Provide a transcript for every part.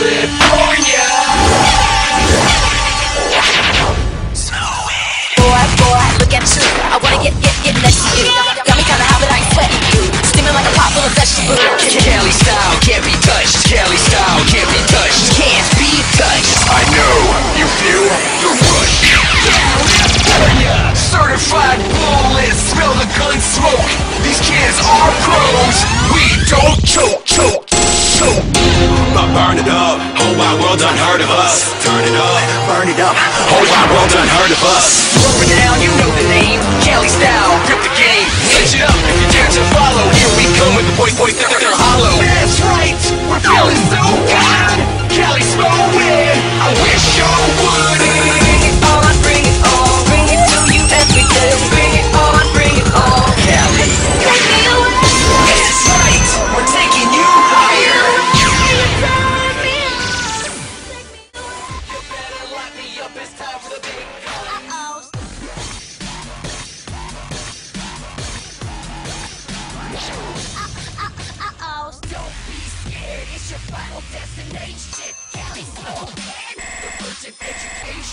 California. Boy, boy, look at you. I wanna get, get, get next to you. Got me kinda hot, I sweating you. Steaming like a pot full of vegetables. Style heard of us.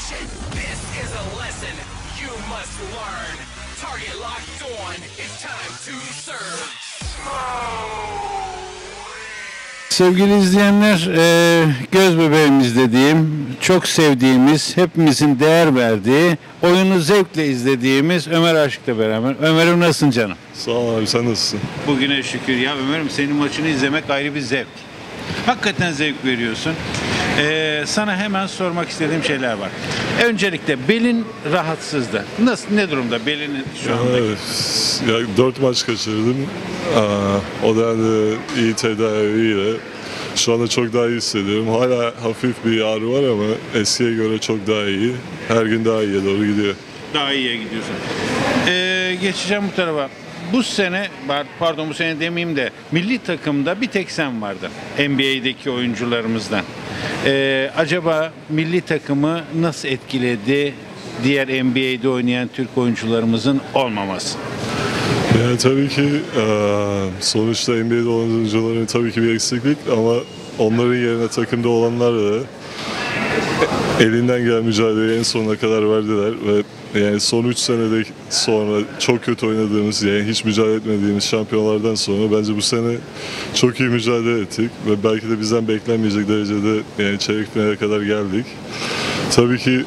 This is a lesson you must learn. Target locked on. It's time to serve. Sevgili izleyenler, e, göz bebeğimiz dediğim, çok sevdiğimiz, hepimizin değer verdiği, oyunu zevkle izlediğimiz Ömer Aşık'la beraber. Ömer'im nasılsın canım? Sağ ol abi sen nasılsın? Bugüne şükür ya Ömer'im senin maçını izlemek ayrı bir zevk. Hakikaten zevk veriyorsun. E, sana hemen sormak istediğim şeyler var. Öncelikle belin rahatsızdı. Nasıl, ne durumda belinin şu anda? Ya dört maç kaçırdım. Aa, o da hani iyi tedaviyle. Şu anda çok daha iyi hissediyorum. Hala hafif bir ağrı var ama eskiye göre çok daha iyi. Her gün daha iyiye doğru gidiyor. Daha iyiye gidiyorsun. Ee, geçeceğim bu tarafa. Bu sene, pardon bu sene demeyeyim de milli takımda bir tek sen vardın. NBA'deki oyuncularımızdan. Ee, acaba milli takımı nasıl etkiledi diğer NBA'de oynayan Türk oyuncularımızın olmaması? Yani tabii ki eee, sonuçta NBA'de olan oyuncuların tabii ki bir eksiklik ama onların yerine takımda olanlar da elinden gelen mücadeleyi en sonuna kadar verdiler ve yani son 3 senede sonra çok kötü oynadığımız yani hiç mücadele etmediğimiz şampiyonlardan sonra bence bu sene çok iyi mücadele ettik ve belki de bizden beklenmeyecek derecede yani çeyrek finale kadar geldik. Tabii ki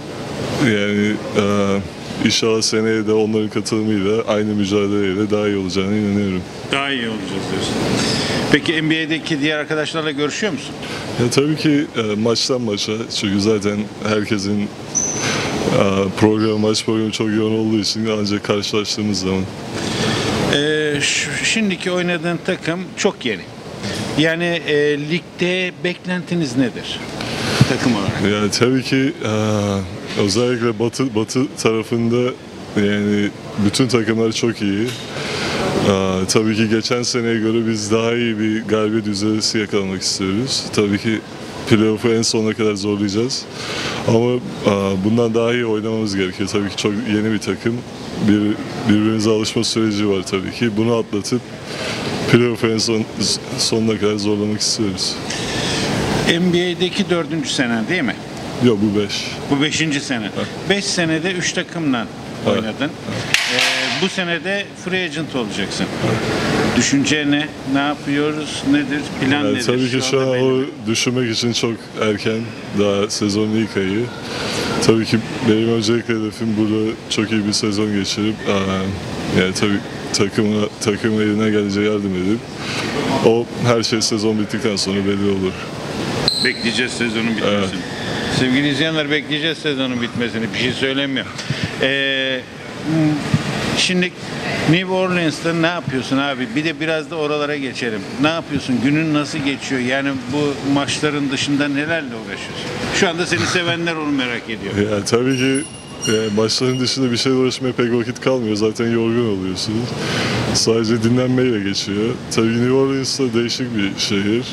yani eee inşallah seneye de onların katılımıyla aynı mücadeleyle daha iyi olacağına inanıyorum. Daha iyi olacağız diyorsun. Peki NBA'deki diğer arkadaşlarla görüşüyor musun? Ya tabii ki e, maçtan maça çünkü zaten herkesin e, programı, maç programı çok yoğun olduğu için ancak karşılaştığımız zaman. Ee, şimdiki oynadığın takım çok yeni. Yani e, ligde beklentiniz nedir? Takım olarak. Yani tabii ki e, özellikle batı batı tarafında yani bütün takımlar çok iyi. E, tabii ki geçen seneye göre biz daha iyi bir galibiyet yüzdesi yakalamak istiyoruz. Tabii ki playoff'u en sonuna kadar zorlayacağız. Ama e, bundan daha iyi oynamamız gerekiyor. Tabii ki çok yeni bir takım. Bir, birbirimize alışma süreci var tabii ki. Bunu atlatıp playoff'u en son, sonuna kadar zorlamak istiyoruz. NBA'deki dördüncü senen değil mi? Yok bu 5. Bu beşinci sene. Beş senede üç takımla oynadın. Ee, bu senede free agent olacaksın. Düşünce ne? Ne yapıyoruz? Nedir? Plan Yani nedir? tabii ki şu an anda o düşünmek için çok erken. Daha sezonun ilk ayı. Tabii ki benim öncelikle hedefim burada çok iyi bir sezon geçirip yani tabii takımına, takımın eline gelince yardım edip o her şey sezon bittikten sonra belli olur. Bekleyeceğiz sezonun bitmesini. Sevgili izleyenler bekleyeceğiz sezonun bitmesini. Bir şey söylemiyor. Ee, şimdi New Orleans'ta ne yapıyorsun abi? Bir de biraz da oralara geçelim. Ne yapıyorsun? Günün nasıl geçiyor? Yani bu maçların dışında nelerle uğraşıyorsun? Şu anda seni sevenler onu merak ediyor. Yani tabii ki e, maçların dışında bir şeyle uğraşmaya pek vakit kalmıyor. Zaten yorgun oluyorsunuz. Sadece dinlenmeyle geçiyor. Tabii New Orleans da değişik bir şehir.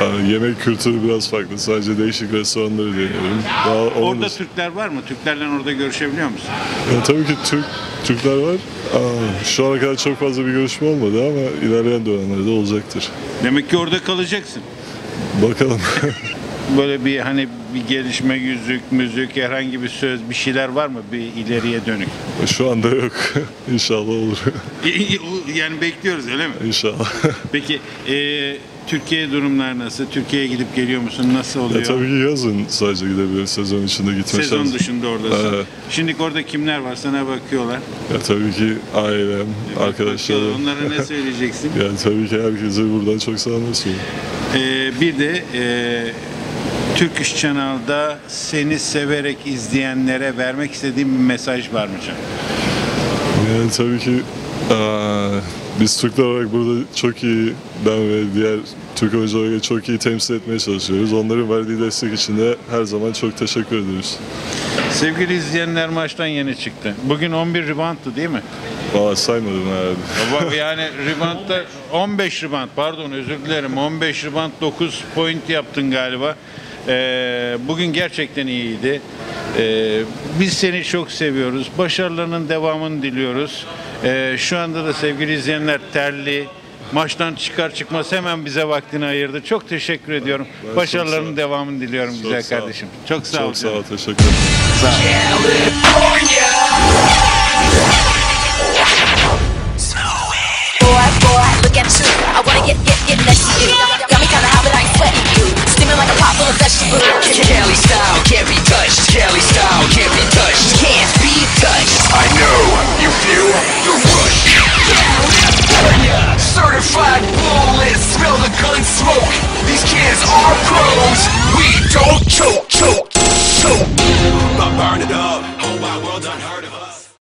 Aa, yemek kültürü biraz farklı. Sadece değişik restoranları deniyorum. Daha Orada dışında- Türkler var mı? Türklerle orada görüşebiliyor musun? Ya, tabii ki Türk Türkler var. Aa, şu ana kadar çok fazla bir görüşme olmadı ama ilerleyen dönemlerde olacaktır. Demek ki orada kalacaksın. Bakalım. böyle bir hani bir gelişme yüzük, müzik, herhangi bir söz, bir şeyler var mı bir ileriye dönük? Şu anda yok. İnşallah olur. yani bekliyoruz öyle mi? İnşallah. Peki e, Türkiye durumlar nasıl? Türkiye'ye gidip geliyor musun? Nasıl ya oluyor? tabii ki yazın sadece gidebilirim. Sezon içinde gitme Sezon şansı- dışında oradasın. Evet. Şimdi orada kimler var? Sana bakıyorlar. Ya tabii ki ailem, arkadaşlarım. Bakıyorlar. Onlara ne söyleyeceksin? Yani tabii ki herkese buradan çok selamlar sunuyorum. Ee, bir de e, Turkish Channel'da seni severek izleyenlere vermek istediğim bir mesaj var mı Can? Yani tabii ki eee, biz Türkler olarak burada çok iyi, ben ve diğer Türk oyuncuları çok iyi temsil etmeye çalışıyoruz. Onların verdiği destek için de her zaman çok teşekkür ediyoruz. Sevgili izleyenler maçtan yeni çıktı. Bugün 11 reboundtu değil mi? Valla saymadım herhalde. Baba, Yani reboundda 15 rebound pardon özür dilerim 15 rebound 9 point yaptın galiba. Ee, bugün gerçekten iyiydi. Ee, biz seni çok seviyoruz. Başarılarının devamını diliyoruz. Ee, şu anda da sevgili izleyenler terli. Maçtan çıkar çıkmaz hemen bize vaktini ayırdı. Çok teşekkür ediyorum. Ben Başarılarının sağ ol. devamını diliyorum Çok güzel sağ ol. kardeşim. Çok sağ ol. Çok sağ ol, teşekkür ederim. Boy,